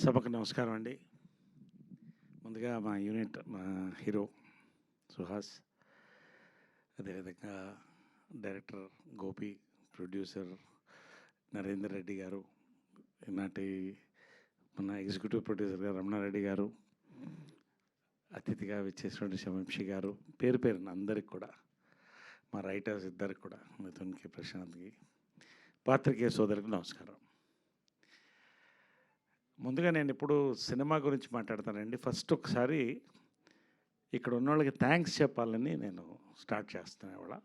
సభకు నమస్కారం అండి. ముందుగా మా యూనిట్ మా హీరో సుహాస్ అదేవిధంగా డైరెక్టర్ గోపి ప్రొడ్యూసర్ నరేందర్ రెడ్డి గారు ఈనాటి మన ఎగ్జిక్యూటివ్ ప్రొడ్యూసర్ గారు రమణారెడ్డి గారు అతిథిగా విచ్చేసినటువంటి శమంషి గారు పేరు పేరున అందరికి కూడా మా రైటర్స్ ఇద్దరికి కూడా మిథున్కి ప్రశాంత్కి పాత్రికేయ సోదరికి నమస్కారం. ముందుగా నేను ఇప్పుడు సినిమా గురించి మాట్లాడతానండి. ఫస్ట్ ఒకసారి ఇక్కడ ఉన్న వాళ్ళకి థ్యాంక్స్ చెప్పాలని నేను స్టార్ట్ చేస్తాను ఇవాళ.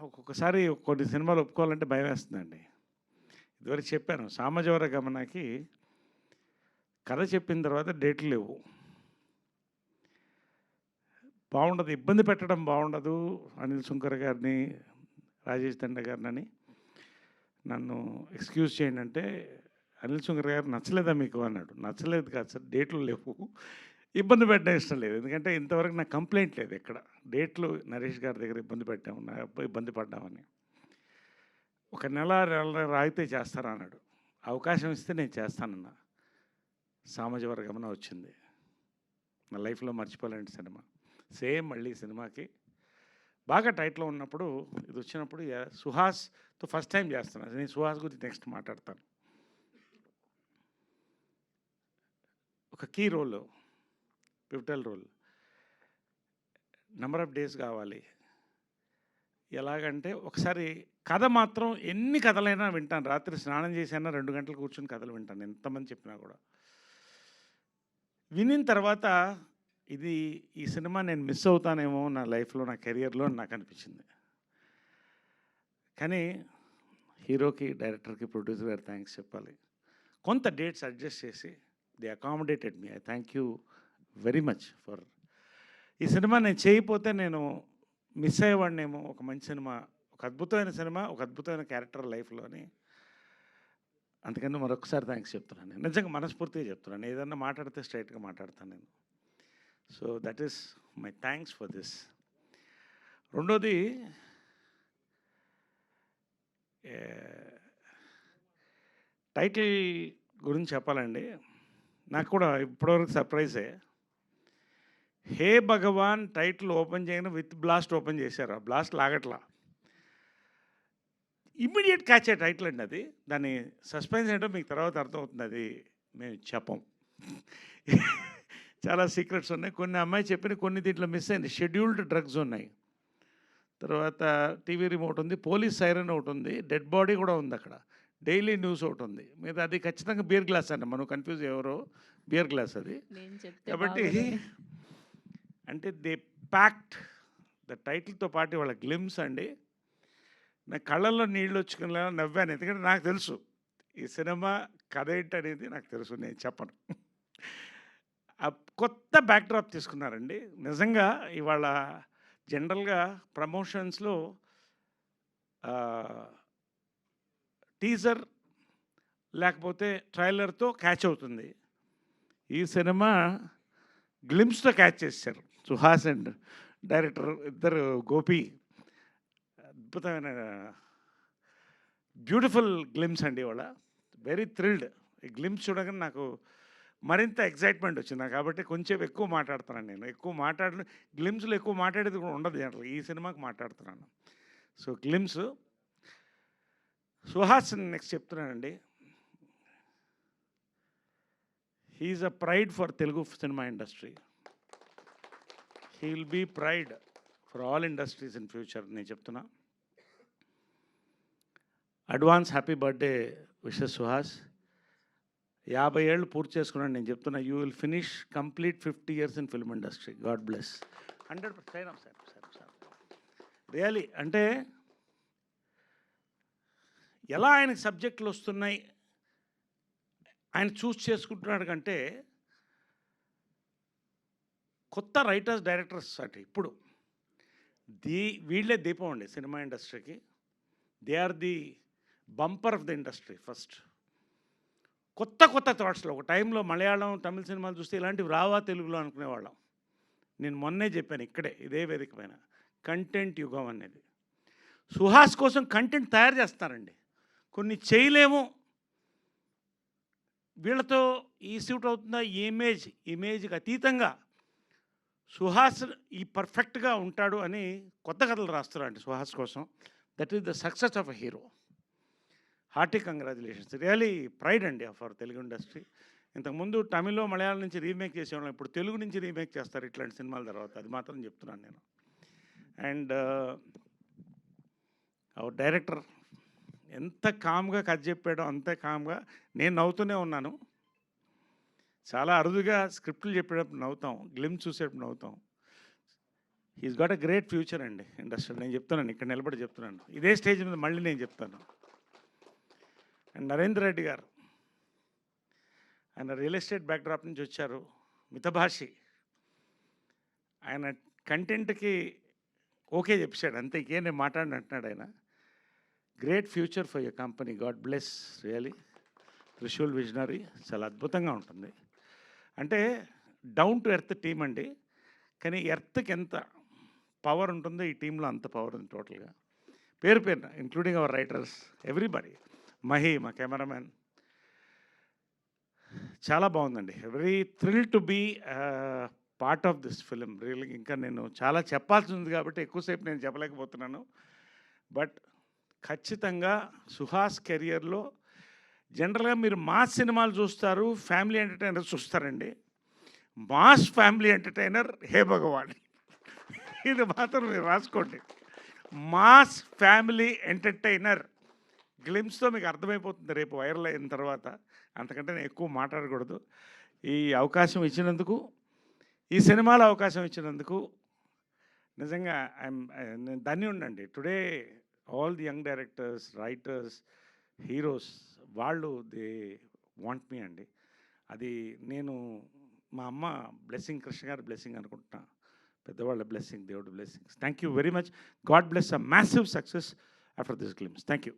ఒక్కొక్కసారి కొన్ని సినిమాలు ఒప్పుకోవాలంటే భయం వేస్తుందండి. ఇదివరకు చెప్పాను సామాజవర గమనకి కథ చెప్పిన తర్వాత డేట్లు లేవు. బాగుండదు ఇబ్బంది పెట్టడం బాగుండదు అనిల్ శంకర్ గారిని రాజేష్ దండ గారిని నన్ను ఎక్స్క్యూజ్ చేయండి అంటే అనిల్ శంకర్ గారు నచ్చలేదా మీకు అన్నాడు. నచ్చలేదు కాదు సార్ డేట్లు లేవు. ఇబ్బంది పెట్టడం ఇష్టం లేదు. ఎందుకంటే ఇంతవరకు నాకు కంప్లైంట్ లేదు ఇక్కడ డేట్లు నరేష్ గారి దగ్గర ఇబ్బంది పెట్టాము ఇబ్బంది పడ్డామని. ఒక నెల నెల రాయితే చేస్తారా అన్నాడు. అవకాశం ఇస్తే నేను చేస్తానన్నా. సామాజిక వర్గమన వచ్చింది. నా లైఫ్లో మర్చిపోలేని సినిమా. సేమ్ మళ్ళీ సినిమాకి బాగా టైట్లో ఉన్నప్పుడు ఇది వచ్చినప్పుడు సుహాస్తో ఫస్ట్ టైం చేస్తున్నాను నేను సుహాస్ గురించి నెక్స్ట్ మాట్లాడతాను. ఒక key role pivotal role. Number of days కావాలి. ఎలాగంటే ఒకసారి కథ మాత్రం ఎన్ని కథలైనా వింటాను. రాత్రి స్నానం చేసైనా రెండు గంటలు కూర్చొని కథలు వింటాను. ఎంతమంది చెప్పినా కూడా. వినిన తర్వాత ఇది ఈ సినిమా నేను మిస్ అవుతానేమో నా లైఫ్లో నా కెరియర్లో నాకు అనిపించింది కానీ హీరోకి డైరెక్టర్కి ప్రొడ్యూసర్ గారు థ్యాంక్స్ చెప్పాలి. కొంత డేట్స్ అడ్జస్ట్ చేసి the accommodated me. I thank you very much for ఈ సినిమా. నేను చేయకపోతే నేను మిస్ అయ్యేవాడినేమో ఒక మంచి సినిమా ఒక అద్భుతమైన సినిమా ఒక అద్భుతమైన క్యారెక్టర్ లైఫ్లోని. అందుకని మరొకసారి థ్యాంక్స్ చెప్తున్నాను. నేను నిజంగా మనస్ఫూర్తిగా చెప్తున్నాను. ఏదన్నా మాట్లాడితే స్ట్రైట్గా మాట్లాడతాను నేను. So that is my thanks for this రెండోది టైటిల్ గురించి చెప్పాలండి. నాకు కూడా ఇప్పటివరకు సర్ప్రైజే హే భగవాన్ టైటిల్ ఓపెన్ చేయగానే విత్ బ్లాస్ట్ ఓపెన్ చేశారు. ఆ బ్లాస్ట్ లాగట్లా. ఇమ్మీడియట్ క్యాచ్ అయ్యే టైటిల్ అండి అది. దాని సస్పెన్స్ ఏంటో మీకు తర్వాత అర్థమవుతుంది అది మేము చెప్పం. చాలా సీక్రెట్స్ ఉన్నాయి. కొన్ని అమ్మాయి చెప్పిన కొన్ని దీంట్లో మిస్ అయింది. షెడ్యూల్డ్ డ్రగ్స్ ఉన్నాయి. తర్వాత టీవీ రిమోట్ ఉంది పోలీస్ సైరన్ ఒకటి ఉంది డెడ్ బాడీ కూడా ఉంది అక్కడ. డైలీ న్యూస్ ఒకటి ఉంది. మీద అది ఖచ్చితంగా బియర్ గ్లాస్ అండి మనం కన్ఫ్యూజ్ ఎవరో బియర్ గ్లాస్ అది. కాబట్టి. అంటే దే ప్యాక్ట్ ద టైటిల్తో పాటు వాళ్ళ గ్లిమ్స్ అండి. నా కళ్ళల్లో నీళ్ళు వచ్చుకునేలా నవ్వాను. ఎందుకంటే నాకు తెలుసు ఈ సినిమా కథ ఏంటనేది నాకు తెలుసు. నేను చెప్పను. కొత్త బ్యాక్డ్రాప్ తీసుకున్నారండి. నిజంగా ఇవాళ జనరల్గా ప్రమోషన్స్లో టీజర్ లేకపోతే ట్రైలర్తో క్యాచ్ అవుతుంది. ఈ సినిమా గ్లిమ్స్తో క్యాచ్ చేశారు. సుహాస్ అండ్ డైరెక్టర్ ఇద్దరు గోపి. అద్భుతమైన బ్యూటిఫుల్ గ్లిమ్స్ అండి ఇవాళ. Very thrilled. ఈ గ్లిమ్స్ చూడగానే నాకు మరింత ఎగ్జైట్మెంట్ వచ్చింది. నాకు కాబట్టి కొంచెం ఎక్కువ మాట్లాడుతున్నాను నేను. ఎక్కువ మాట్లాడ గ్లిమ్స్లో ఎక్కువ మాట్లాడేది కూడా ఉండదు జనరల్ ఈ సినిమాకి మాట్లాడుతున్నాను. So glimpse. సుహాస్ నెక్స్ట్ చెప్తున్నానండి. He is a pride for Telugu cinema industry. He will be pride for all industries in future నేను చెప్తున్నా. Advance happy birthday wishes Suhas. యాభై ఏళ్ళు పూర్తి చేసుకున్నాను. నేను చెప్తున్నా you will finish complete fifty years in film industry god bless hundred percent sir sir sir really అంటే ఎలా ఆయనకి సబ్జెక్టులు వస్తున్నాయి? ఆయన చూస్ చేసుకుంటున్నాడు కంటే కొత్త రైటర్స్ డైరెక్టర్స్ అటు ఇప్పుడు. దీ వీళ్ళే దీపం అండి సినిమా ఇండస్ట్రీకి. They are the bumper of the industry first కొత్త కొత్త థాట్స్లో ఒక టైంలో మలయాళం తమిళ సినిమాలు చూస్తే ఇలాంటివి రావా తెలుగులో అనుకునేవాళ్ళం. నేను మొన్నే చెప్పాను ఇక్కడే ఇదే వేదిక పైన కంటెంట్ యుగం అనేది. సుహాస్ కోసం కంటెంట్ తయారు చేస్తారండి. కొన్ని చేయలేము. వీళ్ళతో ఈ సూట్ అవుతుందా? ఈ ఇమేజ్ ఇమేజ్కి అతీతంగా సుహాస్ ఈ పర్ఫెక్ట్గా ఉంటాడు అని కొత్త కథలు రాస్తున్నారండి సుహాస్ కోసం. That is the success of a hero hearty congratulations. Really pride అండి ఫర్ తెలుగు ఇండస్ట్రీ. ఇంతకుముందు తమిళ్ళో మలయాళం నుంచి రీమేక్ చేసేవాళ్ళం. ఇప్పుడు తెలుగు నుంచి రీమేక్ చేస్తారు ఇట్లాంటి సినిమాల తర్వాత. అది మాత్రం చెప్తున్నాను నేను. అండ్ అవర్ డైరెక్టర్ ఎంత కామ్గా కథ చెప్పాడో అంతే కామ్గా నేను నవ్వుతూనే ఉన్నాను. చాలా అరుదుగా స్క్రిప్ట్లు చెప్పేటప్పుడు నవ్వుతాం. గ్లిమ్ చూసేటప్పుడు నవ్వుతాం. Is got a great future అండి ఇండస్ట్రీ నేను చెప్తున్నాను ఇక్కడ నిలబడి చెప్తున్నాను. ఇదే స్టేజ్ మీద మళ్ళీ నేను చెప్తాను. అండ్ నరేంద్ర రెడ్డి గారు ఆయన రియల్ ఎస్టేట్ బ్యాక్డ్రాప్ నుంచి వచ్చారు. మితభాషి. ఆయన కంటెంట్కి ఓకే చెప్పాడు. అంతే ఇంకేం నేను మాట్లాడిన అంటున్నాడు ఆయన. Great future for your company. God bless really. Trishul visionary చాలా అద్భుతంగా ఉంటుంది. అంటే డౌన్ టు ఎర్త్ టీం అండి. కానీ ఎర్త్కి ఎంత పవర్ ఉంటుందో ఈ టీంలో అంత పవర్ ఉంది టోటల్గా. పేరు పేరున including our writers everybody. Mahi మా కెమెరామ్యాన్. చాలా బాగుందండి. Very thrill to be part of this film real ఇంకా నేను చాలా చెప్పాల్సి ఉంది కాబట్టి ఎక్కువసేపు నేను చెప్పలేకపోతున్నాను. బట్ ఖచ్చితంగా సుహాస్ కెరియర్లో జనరల్గా మీరు మాస్ సినిమాలు చూస్తారు ఫ్యామిలీ ఎంటర్టైనర్ చూస్తారండి. Mass family entertainer hey Bhagwan. ఇది మాత్రం మీరు రాసుకోండి. మాస్ ఫ్యామిలీ ఎంటర్టైనర్ గ్లిమ్స్తో మీకు అర్థమైపోతుంది రేపు వైరల్ అయిన తర్వాత. అంతకంటే నేను ఎక్కువ మాట్లాడకూడదు. ఈ అవకాశం ఇచ్చినందుకు ఈ సినిమాలో అవకాశం ఇచ్చినందుకు నిజంగా ఐఎమ్ నేను ధన్యుండండి today all the young directors writers heroes వాళ్ళు దే వాంట్ మీ అండి. అది నేను మా అమ్మ బ్లెస్సింగ్ కృష్ణ గారి బ్లెస్సింగ్ అనుకుంటున్నా. పెద్దవాళ్ళ బ్లెస్సింగ్ దేవుడు blessings. Thank you very much. God bless a massive success after this glimpse. Thank you